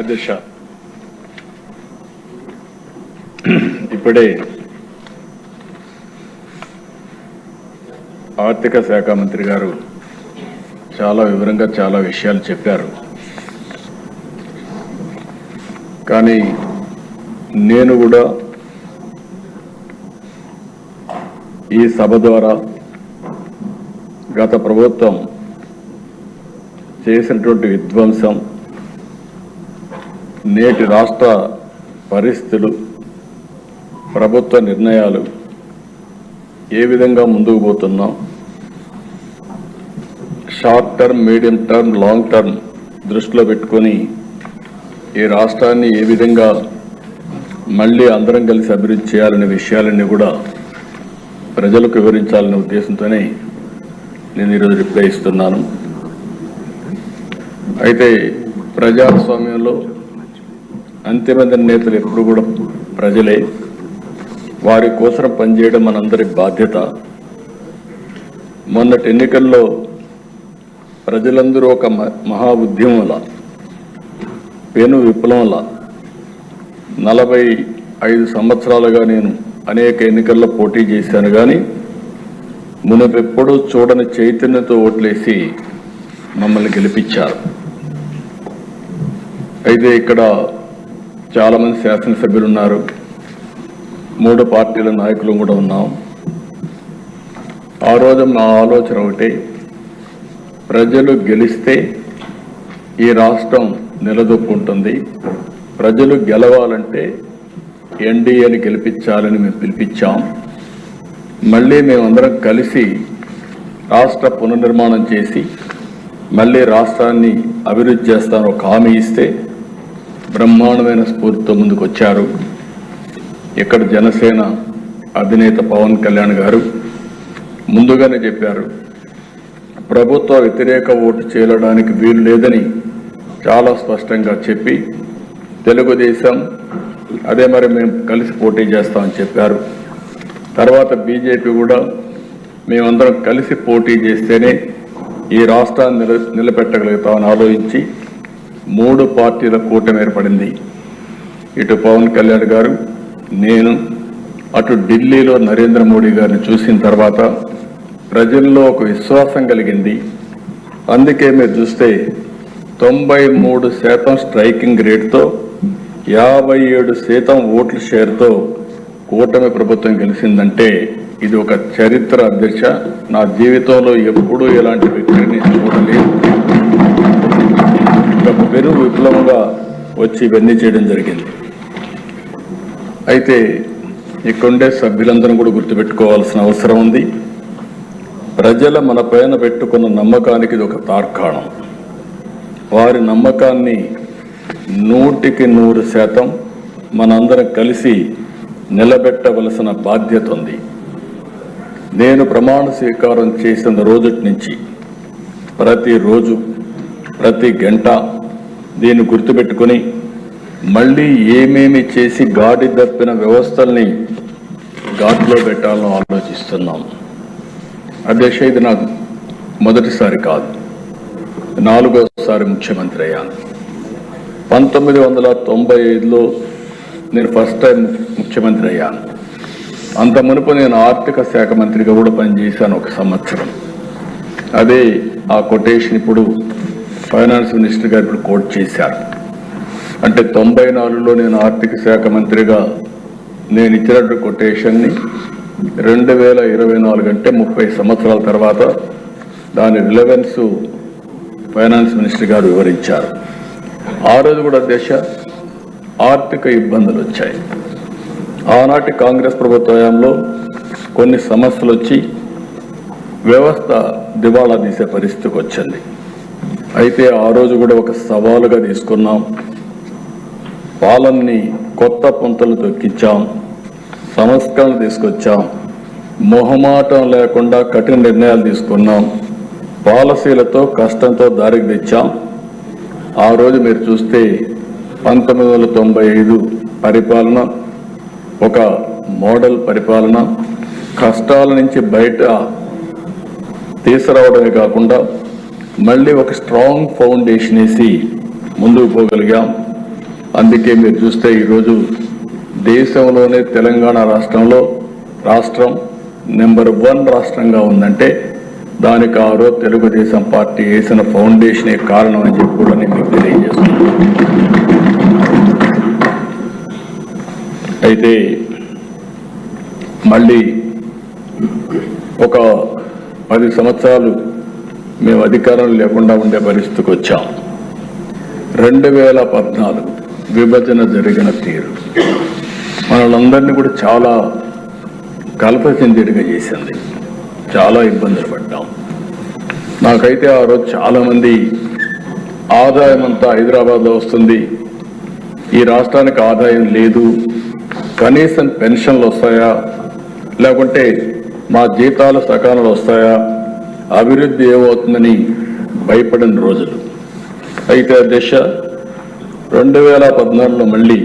అధ్యక్ష ఇప్పుడే ఆర్థిక శాఖ మంత్రి గారు చాలా వివరంగా చాలా విషయాలు చెప్పారు. కానీ నేను కూడా ఈ సభ ద్వారా గత ప్రభుత్వం చేసినటువంటి విధ్వంసం నేటి రాష్ట్ర పరిస్థితులు ప్రభుత్వ నిర్ణయాలు ఏ విధంగా ముందుకు పోతున్నాం? Short term medium term long term దృష్టిలో పెట్టుకొని ఈ రాష్ట్రాన్ని ఏ విధంగా మళ్ళీ అందరం కలిసి అభివృద్ధి చేయాలనే విషయాలన్నీ కూడా ప్రజలకు వివరించాలనే ఉద్దేశంతోనే నేను ఈరోజు రిప్లై ఇస్తున్నాను. అయితే ప్రజాస్వామ్యంలో అంతిమ నేతలు ఎప్పుడు కూడా ప్రజలే. వారి కోసం పనిచేయడం మనందరి బాధ్యత. మొన్నటి ఎన్నికల్లో ప్రజలందరూ ఒక మ- మహా ఉద్యమంలా పెను విప్లవంలా నలభై ఐదు సంవత్సరాలుగా నేను అనేక ఎన్నికల్లో పోటీ చేశాను కానీ మునపెప్పుడూ చూడని చైతన్యంతో ఓట్లేసి మమ్మల్ని గెలిపించారు. అయితే ఇక్కడ చాలామంది శాసనసభ్యులు ఉన్నారు. మూడు పార్టీల నాయకులు కూడా ఉన్నాం. ఆ రోజు నా ఆలోచన ఒకటి ప్రజలు గెలిస్తే ఈ రాష్ట్రం నిలదొక్కుంటుంది. ప్రజలు గెలవాలంటే ఎన్డీఏని గెలిపించాలని మేము పిలిపించాం. మళ్ళీ మేమందరం కలిసి రాష్ట్ర పునర్నిర్మాణం చేసి మళ్ళీ రాష్ట్రాన్ని అభివృద్ధి చేస్తాను ఒక హామీ ఇస్తే బ్రహ్మాండమైన స్ఫూర్తితో ముందుకు వచ్చారు ఇక్కడ జనసేన అధినేత పవన్ కళ్యాణ్ గారు ముందుగానే చెప్పారు ప్రభుత్వ వ్యతిరేక ఓటు చేయడానికి వీలు లేదని చాలా స్పష్టంగా చెప్పి తెలుగుదేశం అదే మరి మేము కలిసి పోటీ చేస్తామని చెప్పారు. తర్వాత బీజేపీ కూడా మేమందరం కలిసి పోటీ చేస్తేనే ఈ రాష్ట్రాన్ని నిల నిలబెట్టగలుగుతామని ఆలోచించి మూడు పార్టీల కూటమి ఏర్పడింది. ఇటు పవన్ కళ్యాణ్ గారు నేను అటు ఢిల్లీలో నరేంద్ర మోడీ గారిని చూసిన తర్వాత ప్రజల్లో ఒక విశ్వాసం కలిగింది. అందుకే మీరు చూస్తే తొంభై మూడు శాతం స్ట్రైకింగ్ రేట్తో యాభై ఏడు శాతం ఓట్ల షేర్తో కూటమి ప్రభుత్వం గెలిచిందంటే ఇది ఒక చరిత్ర అధ్యక్ష. నా జీవితంలో ఎప్పుడూ ఎలాంటి వ్యక్తిని చూడలేదు. ఒక పెను విప్లవంగా వచ్చి ఇవన్నీ చేయడం జరిగింది. అయితే ఇక్కడుండే సభ్యులందరం కూడా గుర్తుపెట్టుకోవాల్సిన అవసరం ఉంది. ప్రజల మన పైన పెట్టుకున్న నమ్మకానికి ఇది ఒక తార్కాణం. వారి నమ్మకాన్ని నూటికి నూరు శాతం మనందరం కలిసి నిలబెట్టవలసిన బాధ్యత ఉంది. నేను ప్రమాణ స్వీకారం చేసిన రోజుటి నుంచి ప్రతిరోజు ప్రతి గంట దీన్ని గుర్తుపెట్టుకుని మళ్ళీ ఏమేమి చేసి గాడి తప్పిన వ్యవస్థల్ని ఘాట్లో పెట్టాలని ఆలోచిస్తున్నాం. అధ్యక్ష ఇది నాకు మొదటిసారి కాదు. నాలుగోసారి ముఖ్యమంత్రి అయ్యాను. పంతొమ్మిది వందల తొంభై ఐదులో నేను ఫస్ట్ టైం ముఖ్యమంత్రి అయ్యాను. అంత మునుపు నేను ఆర్థిక శాఖ మంత్రిగా కూడా పనిచేశాను ఒక సంవత్సరం. అదే ఆ కొటేషన్ ఇప్పుడు ఫైనాన్స్ మినిస్టర్ గారు ఇప్పుడు కోట్ చేశారు. అంటే తొంభై నాలుగులో నేను ఆర్థిక శాఖ మంత్రిగా నేను ఇచ్చినట్టు కొటేషన్ని రెండు వేల ఇరవై నాలుగు అంటే ముప్పై సంవత్సరాల తర్వాత దాని రిలవెన్స్ ఫైనాన్స్ మినిస్టర్ గారు వివరించారు. ఆ రోజు కూడా దేశ ఆర్థిక ఇబ్బందులు వచ్చాయి. ఆనాటి కాంగ్రెస్ ప్రభుత్వ హయాంలో కొన్ని సమస్యలు వచ్చి వ్యవస్థ దివాళా తీసే పరిస్థితికి వచ్చింది. అయితే ఆ రోజు కూడా ఒక సవాలుగా తీసుకున్నాం. పాలన్ని కొత్త పుంతలు తొక్కించాం సంస్కరణ తీసుకొచ్చాం. మొహమాటం లేకుండా కఠిన నిర్ణయాలు తీసుకున్నాం. పాలసీలతో కష్టంతో దారికి తెచ్చాం. ఆ రోజు మీరు చూస్తే పంతొమ్మిది వందల తొంభై ఐదు పరిపాలన ఒక మోడల్ పరిపాలన కష్టాల నుంచి బయట తీసుకురావడమే కాకుండా మళ్ళీ ఒక స్ట్రాంగ్ ఫౌండేషన్ వేసి ముందుకు పోగలిగాం. అందుకే మీరు చూస్తే ఈరోజు దేశంలోనే తెలంగాణ రాష్ట్రంలో రాష్ట్రం నెంబర్ వన్ రాష్ట్రంగా ఉందంటే దానికి ఆరో తెలుగుదేశం పార్టీ వేసిన ఫౌండేషనే కారణం అని చెప్పి కూడా నేను మీకు తెలియజేస్తున్నాను. అయితే మళ్ళీ ఒక పది సంవత్సరాలు మేము అధికారం లేకుండా ఉండే పరిస్థితికి వచ్చాం. రెండు వేల పద్నాలుగు విభజన జరిగిన తీరు. మనలందరినీ కూడా చాలా కలత చెందేట్టుగా చేసింది. చాలా ఇబ్బందులు పడ్డాం. నాకైతే ఆ రోజు చాలామంది ఆదాయం అంతా హైదరాబాద్లో వస్తుంది. ఈ రాష్ట్రానికి ఆదాయం లేదు. కనీసం పెన్షన్లు వస్తాయా? లేకుంటే మా జీతాలు సకాలంలో వస్తాయా? అభివృద్ధి ఏమవుతుందని భయపడిన రోజులు. అయితే దశ రెండు వేల పద్నాలుగులో మళ్ళీ